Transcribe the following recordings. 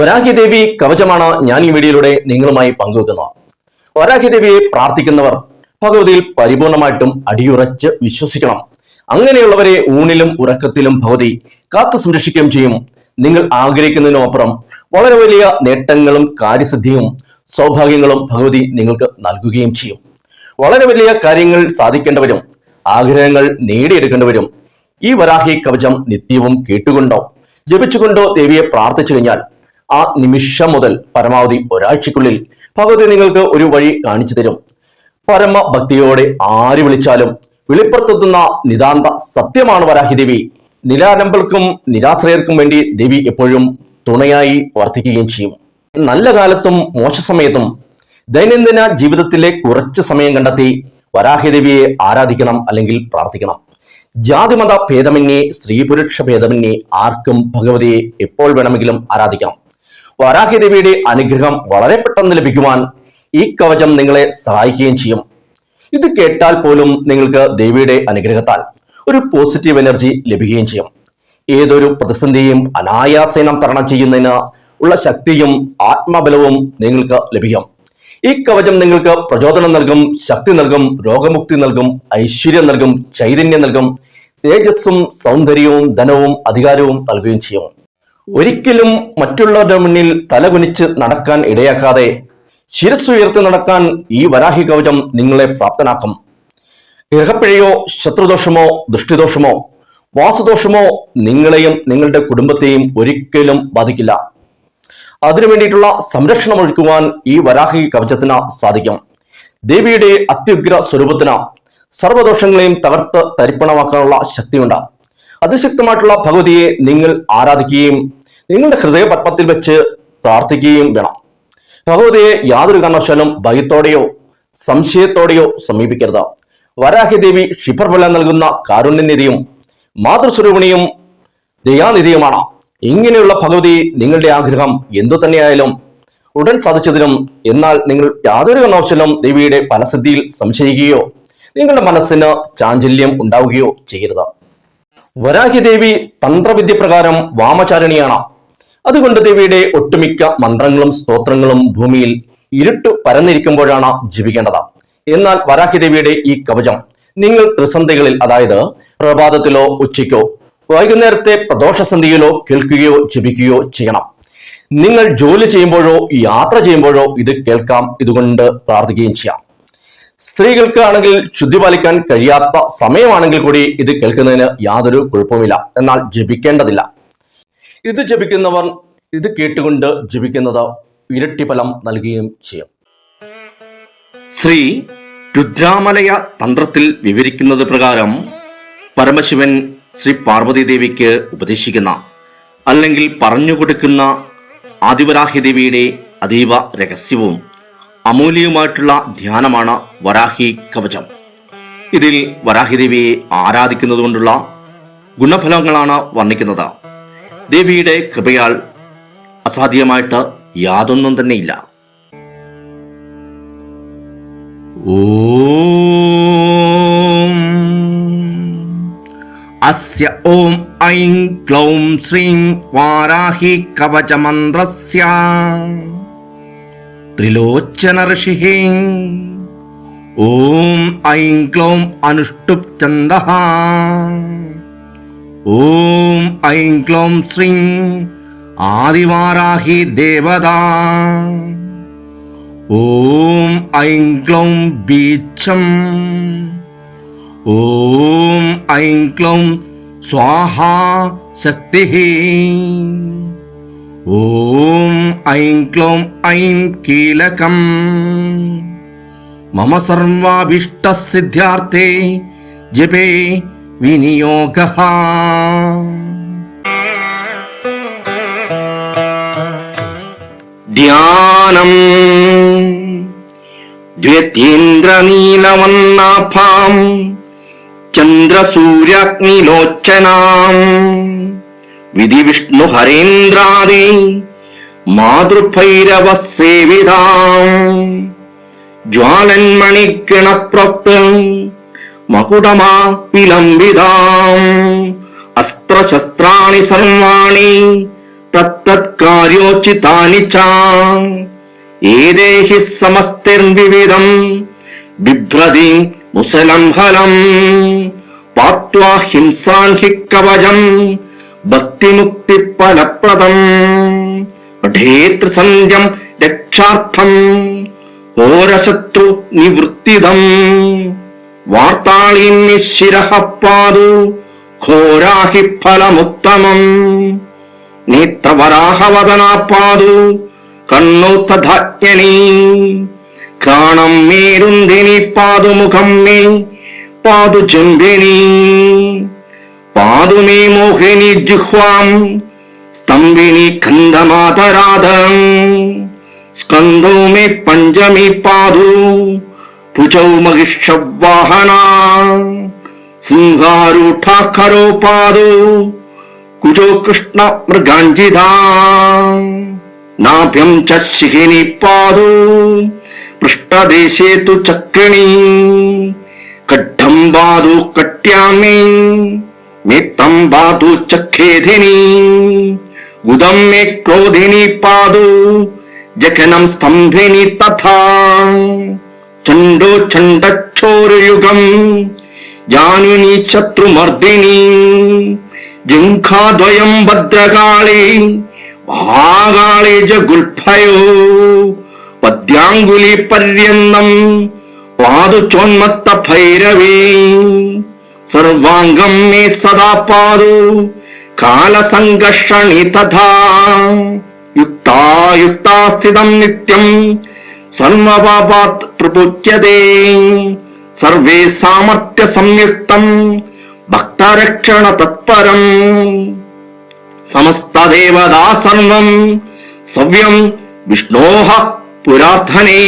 വരാഹി ദേവി കവചമാണ് ഞാൻ ഈ വീഡിയോയിലൂടെ നിങ്ങളുമായി പങ്കുവെക്കുന്നത്. വരാഹി ദേവിയെ പ്രാർത്ഥിക്കുന്നവർ ഭഗവതിയിൽ പരിപൂർണമായിട്ടും അടിയുറച്ച് വിശ്വസിക്കണം. അങ്ങനെയുള്ളവരെ ഊണിലും ഉറക്കത്തിലും ഭഗവതി കാത്തു സംരക്ഷിക്കുകയും ചെയ്യും. നിങ്ങൾ ആഗ്രഹിക്കുന്നതിനുമപ്പുറം വളരെ വലിയ നേട്ടങ്ങളും കാര്യസിദ്ധിയും സൗഭാഗ്യങ്ങളും ഭഗവതി നിങ്ങൾക്ക് നൽകുകയും ചെയ്യും. വളരെ വലിയ കാര്യങ്ങൾ സാധിക്കേണ്ടവരും ആഗ്രഹങ്ങൾ നേടിയെടുക്കേണ്ടവരും ഈ വരാഹി കവചം നിത്യവും കേട്ടുകൊണ്ടോ ജപിച്ചുകൊണ്ടോ ദേവിയെ പ്രാർത്ഥിച്ചു കഴിഞ്ഞാൽ ആ നിമിഷം മുതൽ പരമാവധി ഒരാഴ്ചക്കുള്ളിൽ ഭഗവതി നിങ്ങൾക്ക് ഒരു വഴി കാണിച്ചു തരും. പരമഭക്തിയോടെ ആര് വിളിച്ചാലും വെളിപ്പുറത്തെത്തുന്ന നിതാന്ത സത്യമാണ് വരാഹി ദേവി. നിരാലംബർക്കും നിരാശ്രയർക്കും വേണ്ടി ദേവി എപ്പോഴും തുണയായി വർത്തിക്കുകയും ചെയ്യും. നല്ല കാലത്തും മോശ സമയത്തും ദൈനംദിന ജീവിതത്തിലെ കുറച്ച് സമയം കണ്ടെത്തി വരാഹിദേവിയെ ആരാധിക്കണം അല്ലെങ്കിൽ പ്രാർത്ഥിക്കണം. ജാതിമത ഭേദമന്യേ സ്ത്രീപുരുഷ ഭേദമന്യേ ആർക്കും ഭഗവതിയെ എപ്പോൾ വേണമെങ്കിലും ആരാധിക്കാം. വരാഹിദേവിയുടെ അനുഗ്രഹം വളരെ പെട്ടെന്ന് ലഭിക്കുവാൻ ഈ കവചം നിങ്ങളെ സഹായിക്കുകയും ചെയ്യും. ഇത് കേട്ടാൽ പോലും നിങ്ങൾക്ക് ദേവിയുടെ അനുഗ്രഹത്താൽ ഒരു പോസിറ്റീവ് എനർജി ലഭിക്കുകയും ചെയ്യും. ഏതൊരു പ്രതിസന്ധിയും അനായാസേനം തരണം ചെയ്യുന്നതിന് ഉള്ള ശക്തിയും ആത്മബലവും നിങ്ങൾക്ക് ലഭിക്കും. ഈ കവചം നിങ്ങൾക്ക് പ്രചോദനം നൽകും ശക്തി നൽകും രോഗമുക്തി നൽകും ഐശ്വര്യം നൽകും ചൈതന്യം നൽകും തേജസ്സും സൗന്ദര്യവും ധനവും അധികാരവും നൽകുകയും ചെയ്യും. ഒരിക്കലും മറ്റുള്ളവരുടെ മുന്നിൽ തലകുനിച്ച് നടക്കാൻ ഇടയാക്കാതെ ശിരസ്സുയർത്തി നടക്കാൻ ഈ വരാഹി കവചം നിങ്ങളെ പ്രാപ്തനാക്കും. ഗ്രഹപ്പിഴയോ ശത്രുദോഷമോ ദൃഷ്ടിദോഷമോ വാസുദോഷമോ നിങ്ങളെയും നിങ്ങളുടെ കുടുംബത്തെയും ഒരിക്കലും ബാധിക്കില്ല. അതിനു വേണ്ടിയിട്ടുള്ള സംരക്ഷണം ഒഴുക്കുവാൻ ഈ വരാഹി കവചത്തിന് സാധിക്കും. ദേവിയുടെ അത്യുഗ്ര സ്വരൂപത്തിന് സർവദോഷങ്ങളെയും തകർത്ത് തരിപ്പണമാക്കാനുള്ള ശക്തിയുണ്ട്. അതിശക്തമായിട്ടുള്ള ഭഗവതിയെ നിങ്ങൾ ആരാധിക്കുകയും നിങ്ങളുടെ ഹൃദയപത്മത്തിൽ വെച്ച് പ്രാർത്ഥിക്കുകയും വേണം. ഭഗവതിയെ യാതൊരു കാരണവശാലും ഭയത്തോടെയോ സംശയത്തോടെയോ സമീപിക്കരുത്. വരാഹിദേവി ദേവി ക്ഷിപ്രഫല നൽകുന്ന കാരുണ്യനിധിയും മാതൃസ്വരൂപിണിയും ദയാനിധിയുമാണ്. ഇങ്ങനെയുള്ള ഭഗവതി നിങ്ങളുടെ ആഗ്രഹം എന്തു തന്നെയായാലും ഉടൻ സാധിച്ചതിനും എന്നാൽ നിങ്ങൾ യാതൊരു കാരണവശാലും ദേവിയുടെ ഫലസിദ്ധിയിൽ സംശയിക്കുകയോ നിങ്ങളുടെ മനസ്സിന് ചാഞ്ചല്യം ഉണ്ടാവുകയോ ചെയ്യരുത്. വരാഹി ദേവി തന്ത്രവിദ്യ പ്രകാരം വാമചാരണിയാണ്. അതുകൊണ്ട് ദേവിയുടെ ഒട്ടുമിക്ക മന്ത്രങ്ങളും സ്തോത്രങ്ങളും ഭൂമിയിൽ ഇരുട്ട് പരന്നിരിക്കുമ്പോഴാണ് ജപിക്കേണ്ടത് എന്നാൽ വരാഹിദേവിയുടെ ഈ കവചം നിങ്ങൾ ത്രിസന്ധികളിൽ അതായത് പ്രഭാതത്തിലോ ഉച്ചയ്ക്കോ വൈകുന്നേരത്തെ പ്രദോഷസന്ധിയിലോ കേൾക്കുകയോ ജപിക്കുകയോ ചെയ്യണം. നിങ്ങൾ ജോലി ചെയ്യുമ്പോഴോ യാത്ര ചെയ്യുമ്പോഴോ ഇത് കേൾക്കാം ഇതുകൊണ്ട് പ്രാർത്ഥിക്കുകയും ചെയ്യാം. സ്ത്രീകൾക്ക് ആണെങ്കിൽ ശുദ്ധി പാലിക്കാൻ കഴിയാത്ത സമയമാണെങ്കിൽ കൂടി ഇത് കേൾക്കുന്നതിന് യാതൊരു കുഴപ്പമില്ല എന്നാൽ ജപിക്കേണ്ടതില്ല. ഇത് ജപിക്കുന്നവർ ഇത് കേട്ടുകൊണ്ട് ജപിക്കുന്നത് ഇരട്ടി ഫലം നൽകുകയും ചെയ്യും. ശ്രീ രുദ്രാമലയ തന്ത്രത്തിൽ വിവരിക്കുന്നത് പ്രകാരം പരമശിവൻ ശ്രീ പാർവതി ദേവിക്ക് ഉപദേശിക്കുന്ന അല്ലെങ്കിൽ പറഞ്ഞു കൊടുക്കുന്ന ആദിവരാഹി ദേവിയുടെ അതീവ രഹസ്യവും അമൂല്യവുമായിട്ടുള്ള ധ്യാനമാണ് വരാഹി കവചം. ഇതിൽ വരാഹി ദേവിയെ ആരാധിക്കുന്നത് കൊണ്ടുള്ള ഗുണഫലങ്ങളാണ് വർണിക്കുന്നത്. ദേവിയുടെ കൃപയാൽ അസാധ്യമായിട്ട് യാതൊന്നും തന്നെയില്ല. ഓം. അസ്യ ഓം ഐം ക്ലൗം ശ്രീം വാരാഹി കവചമന്ത്രസ്യ ത്രിലോചന ഋഷി ഓം ഐം ക്ലൗം അനുഷ്ടുപ് ചന്ദ ഓം ഐം ക്ലൗം ശ്രീം ആദിവാരാഹി ദേവതാ ഓം ഐം ക്ലൗം ബീച്ചം ഓം ഐം ക്ലൗം സ്വാഹാ ശക്തി ॐ ऐं क्लोम् ऐं कीलकम् मम सर्वाभीष्टसिद्ध्यार्थे जपे विनियोगः। ध्यानम् द्व्यतीन्द्रनीलवन्नाफाम् चन्द्रसूर्याग्निलोचनाम्। വിധി വിഷ്ണു ഹരേന്ദ്രാദി മാതൃഭൈരവ സേവിതാം ജ്വാലൻ മകുടമാ വിലംബിതാം അസ്ത്രശസ്ത്രാണി സർവാണി തത്തത്കാര്യോചിതാനി ച ഏതേ ബിഭ്രതി മുസലം ഫലം പാത്വാ ഹിംസാൻ ഹി കവചം ഭക്തിമുക്തി ഫലപ്രദം പഠേതൃസന്ധ്യം രക്ഷാർത്ഥം. ഘോരശത്രു നിവൃത്തിദം. വാർത്താളീന്യശിരഃ പാതു ഘോരാഹി ഫലമുത്തമം. നേത്രവരാഹവദനാ പാതു കണ്ണു തഥാജ്ഞനീ കാണം മേരുന്ദിനി പാതു മേ പാതു ചുംബിനി പാതു മേ മോഹിനി ജിഹ്വാം സ്തംഭിനി ഖണ്ഡമാതരാധം സ്കന്ധോ മേ പഞ്ചമി പാതു ഭുജൗ മഹിഷവാഹന സിംഹാരൂഢാഖരോ പാതു കുജോ കൃഷ്ണ മൃഗാഞ്ജിതാ നാഭ്യം ച ശിഖിനി പാതു പൃഷ്ഠദേശേ തു ചക്രിണി കഡ്ഢം പാതു മിത്തം പാതു ചഖേധിനി ഉദം മേ ക്രോധിനി പാതു ജഖനം സ്തംഭിനി തഥാ ചണ്ടോ ചണ്ടക്ഷോരയുഗം ജാനുനി ശത്രുമർദിനി ജിംഖാദ്വയം ഭദ്രകാളി മഹാകാളി ജഗുൽഭയോ പദ്യാങ്കുലി പര്യന്തം പാതുചോന്മത്ത ഭൈരവീ സർവാംഗം മേ സദാ പാതു കാലസംഘർഷണി തഥാ. യുക്തായുക്താസ്ഥിതം നിത്യം. സർവപാപാത് പ്രപുച്യതേ. സർവേ സാമർത്ഥ്യ സംയുക്തം. ഭക്തരക്ഷണ തത്പരം. സമസ്തദേവതാ സർവം സവ്യം വിഷ്ണോഹ പുരാർത്ഥനേ.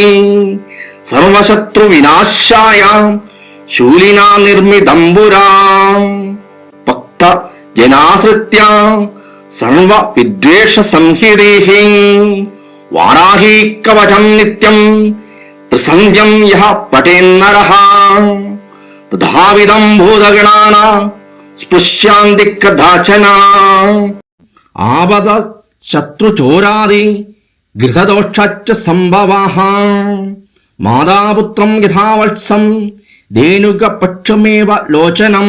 സർവശത്രു ശൂലിനാ നിർമ്മിതംബുരാ. ഭക്ത ജനാശ്രിത്യ സർവ വിദ്വേഷ സംഹിതേഹി. വാരാഹി കവചം നിത്യം ത്രിസന്ധ്യം യഹ പടേന്നര തഥാവിധം ഭൂതഗണാന സ്പൃശ്യാന്തി കഥാചന ആപദ ശത്രുചോരാദി ഗൃഹദോഷാച്ച സംഭവാ മാതാപുത്രം യഥാവത്സം దేనుగ పక్షమేవ లోచనం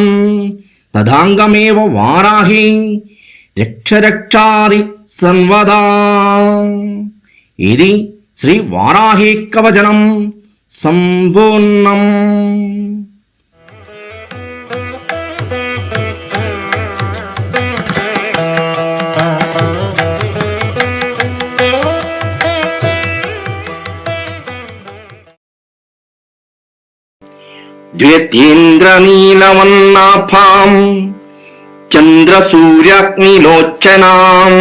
తదాంగమేవ వారాహి రక్షరక్షాది సన్వదా ఇది శ్రీ వారాహి కవచనం సంపూర్ణం ദ്വേത്യേന്ദ്രനീലവന്നാഭാം ചന്ദ്രസൂര്യാഗ്നിലോച്ചനാം.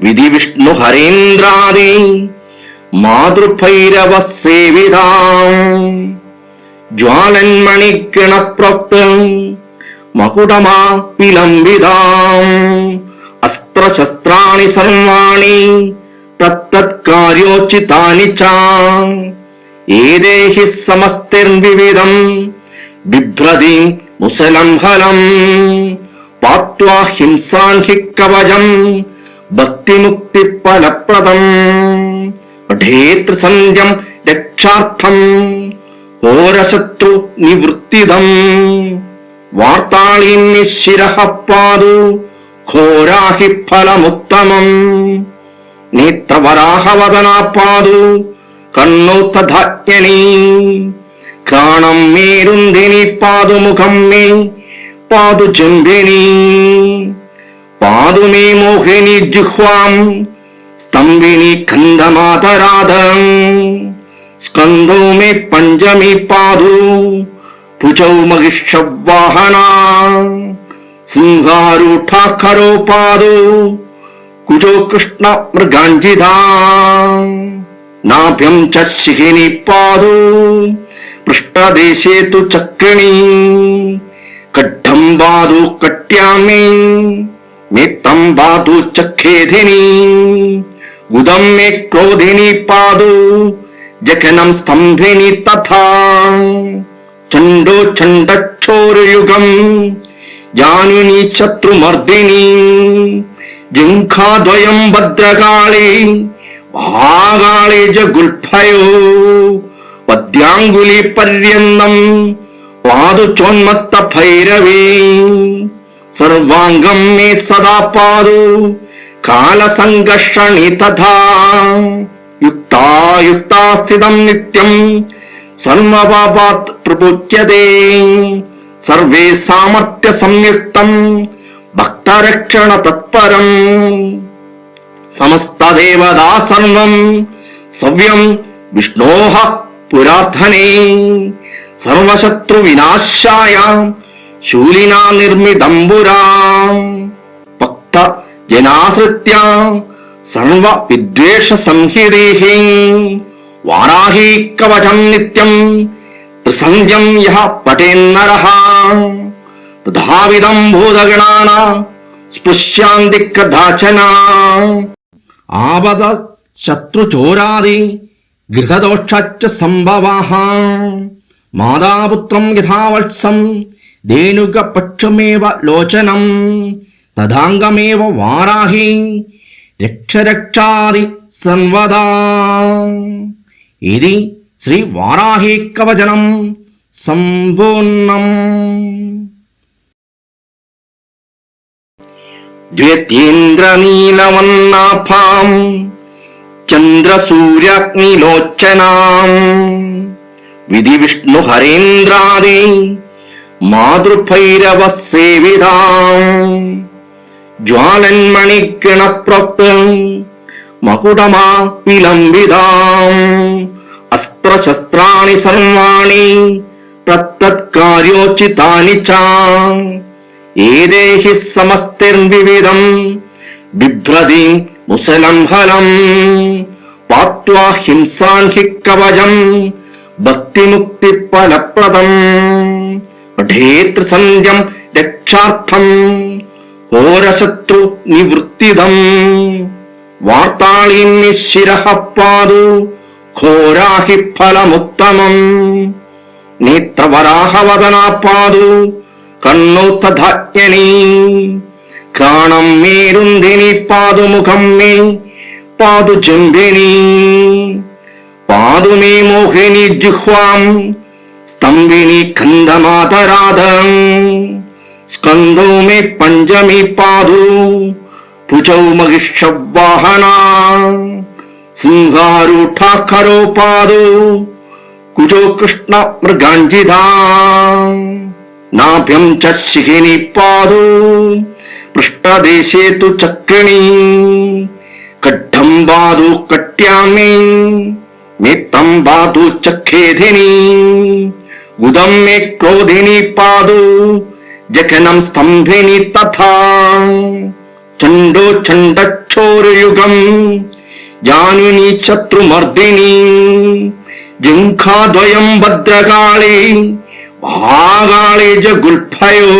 വിധി വിഷ്ണു ഹരേന്ദ്രാദി മാതൃഭൈരവ സേവിതാം ജ്വാലന്മണിഗണപ്രോക്ത മകുടമാ വിലംബിതാം അസ്ത്രശസ്ത്രാണി സർവാണി തത്തത്കാര്യോചിതാനി ച ഏതേ ഹി സമസ്തിർവിവിധം ബിഭ്രതി മുസലം ഫലം പാത്വാ ഹിംസാൻ ഹി കവചം ഭക്തിമുക്തി ഫലപ്രദം പഠേതൃ സന്ധ്യം രക്ഷാർത്ഥം ഘോരശത്രു നിവൃത്തിദം വാർത്താളീന്യശിരഃ പാതു ഘോരാഹി ഫലമുത്തമം നേത്രവരാഹവദനാ പാതു കണ്ണു കാണം മേരുന്തിനി പാതുമുഖം പാതു മുഖം മേ പാതു ചുംബിനി പാതുമേ മോഹിനി ജുഹ്വാം സ്തംഭിനി ഖണ്ഡമാതരാധം. സ്കന്ധോ മേ പഞ്ചമി പാതു ഭുജൗ മഹിഷവാഹന സിംഹാരൂഢാഖരോ പാതു കുജോ കൃഷ്ണ മൃഗാഞ്ജിതാ നാഭ്യം ചിഹിനി പാതു പൃഷ്ഠദേശേ തു ചക്രിണി. കഡ്ഢം പാതു കട്ട്യാമി മിത്തം പാതു ചഖേധിനി. ഉദം മേ ക്രോധിനി പാതു ജഖനം സ്തംഭിനി തഥാ. ചണ്ടോ ചണ്ടക്ഷോരയുഗം ജാനുനി ശത്രുമർദിനി. ജിംഖാദ്വയം ഭദ്രകാളി. മഹാകാളി ച ഗുൽഫയോ പദ്യാങ്കുലി പര്യന്തം പാതു ചോന്മത്ത ഭൈരവീ സർവാംഗം മേ സദാ പാതു കാലസംഘർഷണി തഥാ. യുക്തായുക്താസ്ഥിതം നിത്യം സർവപാപാത് പ്രപുച്യത്തെ സർവേ സാമർത്ഥ്യ സംയുക്തം ഭക്തരക്ഷണ തത്പരം സമസ്തദേവതാ സർവം സവ്യം വിഷ്ണോഹ പുരാർത്ഥനേ സർവശത്രു വിനാശായ ശൂലിനാ നിർമ്മിതംബുരാ ഭക്ത ജനാശ്രിത്യ സർവ വിദ്വേഷ സംഹിതേഹി വാരാഹി കവചം നിത്യം ത്രിസന്ധ്യം യഹ പഠേന്നരഃ തഥാവിധം ഭൂതഗണാന സ്പൃശ്യാന്തി കഥാചന ആപദ ശത്രുചോരാദി ഗൃഹദോഷാച്ച സംഭവാः മാതാപുത്രം യഥാവത്സം ധേനുകപക്ഷമേവ ലോചനം തഥാംഗമേവ വാരാഹി രക്ഷരക്ഷാദി സൻവദാ ഇതി ശ്രീ വാരാഹി കവചനം സമ്പൂർണം ദ്വേത്യേന്ദ്രനീലവന്നാഭാം ചന്ദ്രസൂര്യാഗ്നിലോച്ചനാം. വിധി വിഷ്ണു ഹരേന്ദ്രാദി മാതൃഭൈരവ സേവിതാം ജ്വാലന്മണിഗണപ്രോക്ത മകുടമാ വിലംബിതാം അസ്ത്രശസ്ത്രാണി സർവാണി തത്തത്കാര്യോചിതാനി ച ഏതേഹി സമസ്തിർവിവിധം ബിഭ്രതി മുസലം ഫലം. പാത്വാ ഹിംസാൻ കവചം. ഭക്തിമുക്തി ഫലപ്രദം. പഠേതൃസന്ധ്യം രക്ഷാർത്ഥം. ഘോരശത്രു നിവൃത്തിതം. വാർത്താളീം നിശിരഃ പാതു ഘോരാഹി ഫലമുത്തമം. നേത്രവരാഹവദനാ പാതു കണ്ണു തഥാജ്ഞനീ കാണം മേരുന്തിനി പാതുമുഖം മേ പാതു ചുംബിനി പാതുമേ മോഹിനി ജുഹ്വാം സ്തംഭിനി കന്ധമാതരാധം സ്കന്ധോ മേ പഞ്ചമി പാതു ഭുജൗ മഹിഷവാഹന സിംഹാരൂഢാഖരോ പാതു കുജോ കൃഷ്ണ മൃഗാഞ്ജിതാ നാഭ്യം ച ശിഖിനി പാതു പൃഷ്ഠദേശേ തു ചക്രിണി കഡ്ഢം പാതു കട്യാമി മിത്തം പാതു ചഖേധിനി ഉദം മേ ക്രോധിനി പാതു ജഘനം സ്തംഭിനി തഥാ ചണ്ഡോ ചണ്ഡക്ഷോരയുഗം ജാനുനി ശത്രുമർദിനി ജിംഖാദ്വയം ഭദ്രകാളി മഹാകാളി ഗുൽഫയോ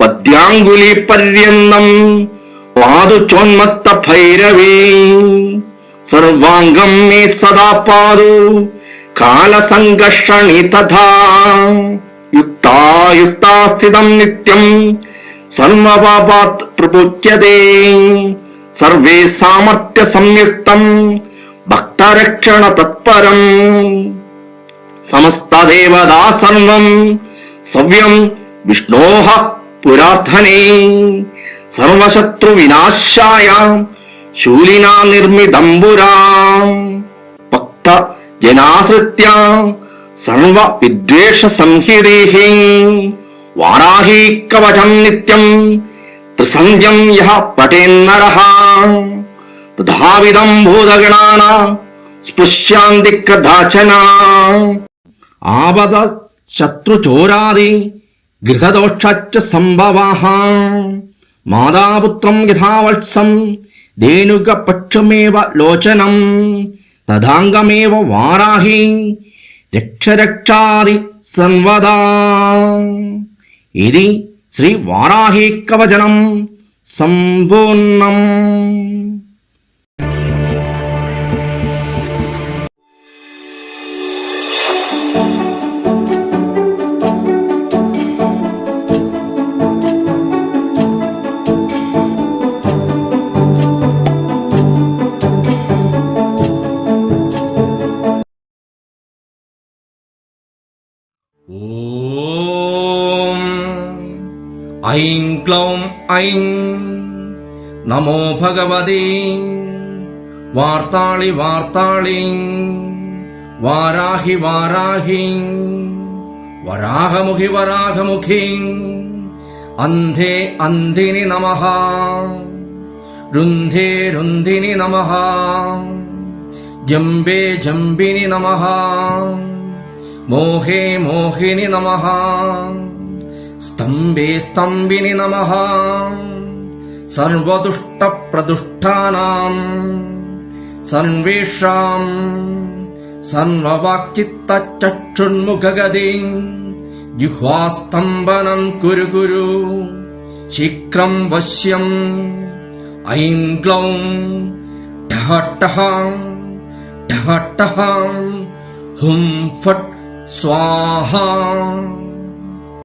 പദ്യാങ്കുലി പര്യന്തം പാതു ചോന്മത്ത ഭൈരവീ സർവാംഗം മേ സദാ പാതു കാലസംഘർഷണി തഥാ. യുക്തായുക്താസ്ഥിതം നിത്യം സർവപാപാത് പ്രപുച്യത്തെ സർവേ സാമർത്ഥ്യ സംയുക്തം ഭക്തരക്ഷണ തത്പരം സമസ്തദേവതാ സർവം സവ്യം വിഷ്ണോഹ പുരാർത്ഥനേ. സർവശത്രു വിനാശായ ശൂലിനാ നിർമ്മിതംബുരാ ഭക്ത ജനാശ്രിത്യ സർവ വിദ്വേഷ സംഹിതേഹി. വാരാഹി കവചം നിത്യം ത്രിസന്ധ്യം യഹ പഠേന്നരഃ തഥാവിധം ഭൂതഗണാന സ്പൃശ്യാന്തി കഥാചന ആപദ ശത്രുചോരാദി ഗൃഹദോഷാച്ച സംഭവാः മാതാപുത്രം യഥാവത്സം ധേനുകപക്ഷമേവ ലോചനം തഥാംഗമേവ വാരാഹി രക്ഷരക്ഷാദി സൻവദാ ഇതി ശ്രീ വാരാഹി കവചനം സമ്പൂർണം ഐം ക്ലൗം ഐം. നമോ ഭഗവതേ. വാർത്താളി വാർത്താളി. വാരാഹി വാരാഹി. വരാഹമുഖി വരാഹമുഖി. അന്ധേ അന്ധിനി നമ. രുന്ധേ രുന്ധിനി നമ. ജംബേ ജംബിനി നമ. മോഹേ മോഹിനി നമഃ. സ്തംഭേ സ്തംഭിനി നമ. സർവദുഷ്ടപ്രദുഷ്ടാനാം. സർവേഷാം സർവവാക്ചിത്തചക്ഷുന്മുഖഗതി ജിഹ്വാസ്തംഭനം കുരു കുരു. ശീക്രം വശ്യം. ഐം ഗ്ലൗം ടഹട്ടഹാം. ടഹട്ടഹാം. ടഹ ടഹ ഹും ഫട്ട് സ്വാഹ.